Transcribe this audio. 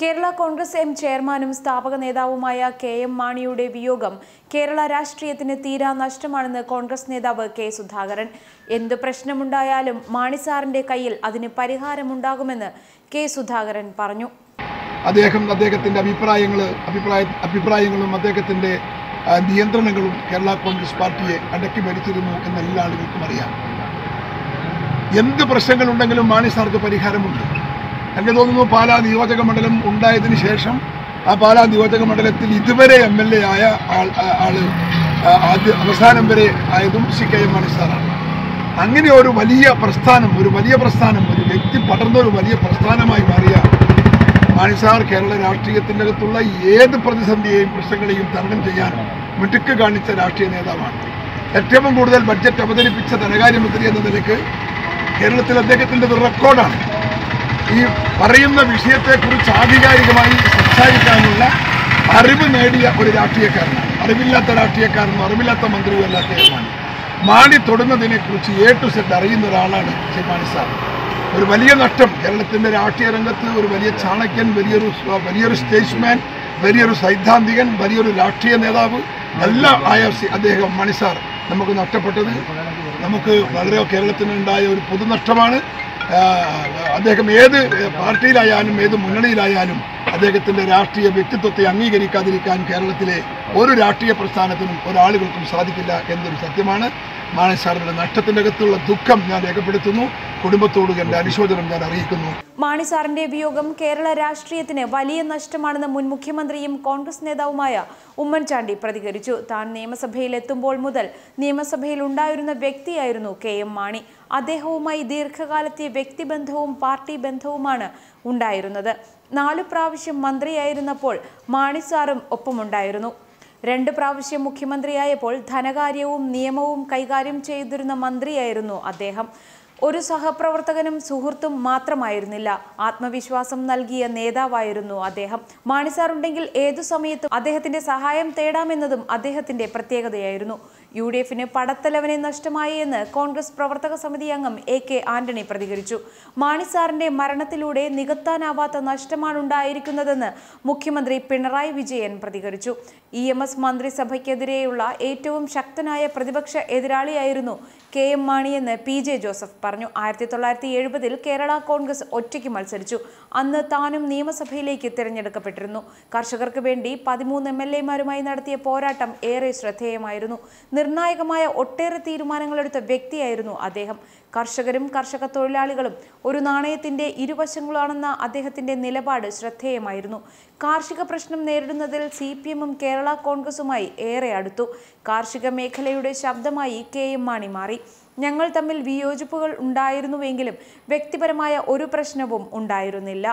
Kerala Congress M ചെയർമാനും സ്ഥാപക നേതാവുമായ കെ എം മാണിയുടെ വിയോഗം കേരള രാഷ്ട്രീയത്തിന് തീരാ നഷ്ടമാണെന്ന് കോൺഗ്രസ് നേതാവ് കെ സുധാകരൻ. എന്ത് പ്രശ്നമുണ്ടായാലും മാണി സാറിന്റെ കയ്യിൽ അതിന് പരിഹാരമുണ്ടാകുമെന്ന് കെ സുധാകരൻ പറഞ്ഞു. അദ്ദേഹം അദ്ദേഹത്തിന്റെ അഭിപ്രായങ്ങൾ അഭിപ്രായ അഭിപ്രായങ്ങളും അദ്ദേഹത്തിന്റെ നിയന്ത്രണങ്ങളും കേരള കോൺഗ്രസ് പാർട്ടിയെ അടക്കി ഭരിച്ചിരുന്നു എന്ന് എല്ലാ ആളുകൾക്കും അറിയാം. എന്ത് പ്രശ്നങ്ങളുണ്ടെങ്കിലും മാണി സാർക്ക് പരിഹാരമുണ്ട്. എനിക്ക് തോന്നുന്നു പാലാ നിയോജക മണ്ഡലം ഉണ്ടായതിനു ശേഷം ആ പാലാ നിയോജക മണ്ഡലത്തിൽ ഇതുവരെ എം എൽ എ ആയ ആൾ ആദ്യ അവസാനം വരെ ആയതും സി കെ എം മാണി സാറാണ്. അങ്ങനെ ഒരു വലിയ പ്രസ്ഥാനം ഒരു വലിയ പ്രസ്ഥാനം ഒരു വ്യക്തി പടർന്ന ഒരു വലിയ പ്രസ്ഥാനമായി മാറിയ മാണിസാർ കേരള രാഷ്ട്രീയത്തിന്റെ അകത്തുള്ള ഏത് പ്രതിസന്ധിയെയും പ്രശ്നങ്ങളെയും തരണം ചെയ്യാൻ മിടുക്ക് കാണിച്ച രാഷ്ട്രീയ നേതാവാണ്. ഏറ്റവും കൂടുതൽ ബഡ്ജറ്റ് അവതരിപ്പിച്ച ധനകാര്യമന്ത്രി എന്ന നിലയ്ക്ക് കേരളത്തിൽ അദ്ദേഹത്തിന്റെ ഒരു റെക്കോർഡാണ്. ഈ പറയുന്ന വിഷയത്തെക്കുറിച്ച് ആധികാരികമായി സംസാരിക്കാനുള്ള അറിവ് നേടിയ ഒരു രാഷ്ട്രീയക്കാരനാണ്. അറിവില്ലാത്ത രാഷ്ട്രീയക്കാരനും അറിവില്ലാത്ത മന്ത്രിയും അല്ല അദ്ദേഹമാണ് മാണി. തൊടുന്നതിനെക്കുറിച്ച് എ ടു സെറ്റ് അറിയുന്ന ഒരാളാണ് ശ്രീ മാണി സാർ. ഒരു വലിയ നഷ്ടം. കേരളത്തിന്റെ രാഷ്ട്രീയ രംഗത്ത് ഒരു വലിയ ചാണക്യൻ വലിയൊരു വലിയൊരു സ്റ്റേറ്റ്സ്മാൻ വലിയൊരു സൈദ്ധാന്തികൻ വലിയൊരു രാഷ്ട്രീയ നേതാവ് എല്ലാം ആയ അദ്ദേഹം മണി സാർ. നമുക്ക് നഷ്ടപ്പെട്ടത് നമുക്ക് വളരെ കേരളത്തിനുണ്ടായ ഒരു പൊതുനഷ്ടമാണ്. അദ്ദേഹം ഏത് പാർട്ടിയിലായാലും ഏത് മുന്നണിയിലായാലും അദ്ദേഹത്തിന്റെ രാഷ്ട്രീയ വ്യക്തിത്വത്തെ അംഗീകരിക്കാതിരിക്കാൻ കേരളത്തിലെ ഒരു രാഷ്ട്രീയ പ്രസ്ഥാനത്തിനും ഒരാളുകൾക്കും സാധിക്കില്ല എന്നൊരു സത്യമാണ്. മാണി സാറിന്റെ നഷ്ടത്തിന്റെ അകത്തുള്ള ദുഃഖം ഞാൻ രേഖപ്പെടുത്തുന്നു. കുടുംബത്തോട് എന്റെ അനുശോചനം ഞാൻ അറിയിക്കുന്നു. മാണി സാറിന്റെ വിയോഗം കേരള രാഷ്ട്രീയത്തിന് വലിയ നഷ്ടമാണെന്ന് മുൻ മുഖ്യമന്ത്രിയും കോൺഗ്രസ് നേതാവുമായ ഉമ്മൻചാണ്ടി പ്രതികരിച്ചു. താൻ നിയമസഭയിൽ എത്തുമ്പോൾ മുതൽ നിയമസഭയിൽ ഉണ്ടായിരുന്ന വ്യക്തിയായിരുന്നു കെ എം മാണി. അദ്ദേഹവുമായി ദീർഘകാലത്തെ വ്യക്തിബന്ധവും പാർട്ടി ബന്ധവുമാണ് ഉണ്ടായിരുന്നത്. നാലു പ്രാവശ്യം മന്ത്രിയായിരുന്നപ്പോൾ മാണിസാറും ഒപ്പമുണ്ടായിരുന്നു. രണ്ട് പ്രാവശ്യം മുഖ്യമന്ത്രിയായപ്പോൾ ധനകാര്യവും നിയമവും കൈകാര്യം ചെയ്തിരുന്ന മന്ത്രിയായിരുന്നു അദ്ദേഹം. ഒരു സഹപ്രവർത്തകനും സുഹൃത്തും മാത്രമായിരുന്നില്ല. ആത്മവിശ്വാസം നൽകിയ നേതാവായിരുന്നു അദ്ദേഹം. മാണിസാറുണ്ടെങ്കിൽ ഏതു സമയത്തും അദ്ദേഹത്തിന്റെ സഹായം തേടാമെന്നതും അദ്ദേഹത്തിന്റെ പ്രത്യേകതയായിരുന്നു. യു ഡി എഫിന് പടത്തലവനെ നഷ്ടമായി എന്ന് കോൺഗ്രസ് പ്രവർത്തക സമിതി അംഗം എ കെ ആന്റണി പ്രതികരിച്ചു. മാണിസാറിന്റെ മരണത്തിലൂടെ നികത്താനാവാത്ത നഷ്ടമാണ് ഉണ്ടായിരിക്കുന്നതെന്ന് മുഖ്യമന്ത്രി പിണറായി വിജയൻ പ്രതികരിച്ചു. ഇ എം എസ് മന്ത്രിസഭയ്ക്കെതിരെയുള്ള ഏറ്റവും ശക്തനായ പ്രതിപക്ഷ എതിരാളിയായിരുന്നു കെ എം മാണി മാണിയെന്ന് പി ജെ ജോസഫ് പറഞ്ഞു. ആയിരത്തി തൊള്ളായിരത്തി എഴുപതിൽ കേരള കോൺഗ്രസ് ഒറ്റയ്ക്ക് മത്സരിച്ചു. അന്ന് താനും നിയമസഭയിലേക്ക് തിരഞ്ഞെടുക്കപ്പെട്ടിരുന്നു. കർഷകർക്ക് വേണ്ടി പതിമൂന്ന് എം എൽ എമാരുമായി നടത്തിയ പോരാട്ടം ഏറെ ശ്രദ്ധേയമായിരുന്നു. നിർണായകമായ ഒട്ടേറെ തീരുമാനങ്ങളെടുത്ത വ്യക്തിയായിരുന്നു അദ്ദേഹം. കർഷകരും കർഷക തൊഴിലാളികളും ഒരു നാണയത്തിന്റെ ഇരുവശങ്ങളാണെന്ന അദ്ദേഹത്തിന്റെ നിലപാട് ശ്രദ്ധേയമായിരുന്നു. കാർഷിക പ്രശ്നം നേരിടുന്നതിൽ സി പി എമ്മും കേരള കോൺഗ്രസുമായി ഏറെ അടുത്തു. കാർഷിക മേഖലയുടെ ശബ്ദമായി കെ എം മാണി മാറി. ഞങ്ങൾ തമ്മിൽ വിയോജിപ്പുകൾ ഉണ്ടായിരുന്നുവെങ്കിലും വ്യക്തിപരമായ ഒരു പ്രശ്നവും ഉണ്ടായിരുന്നില്ല.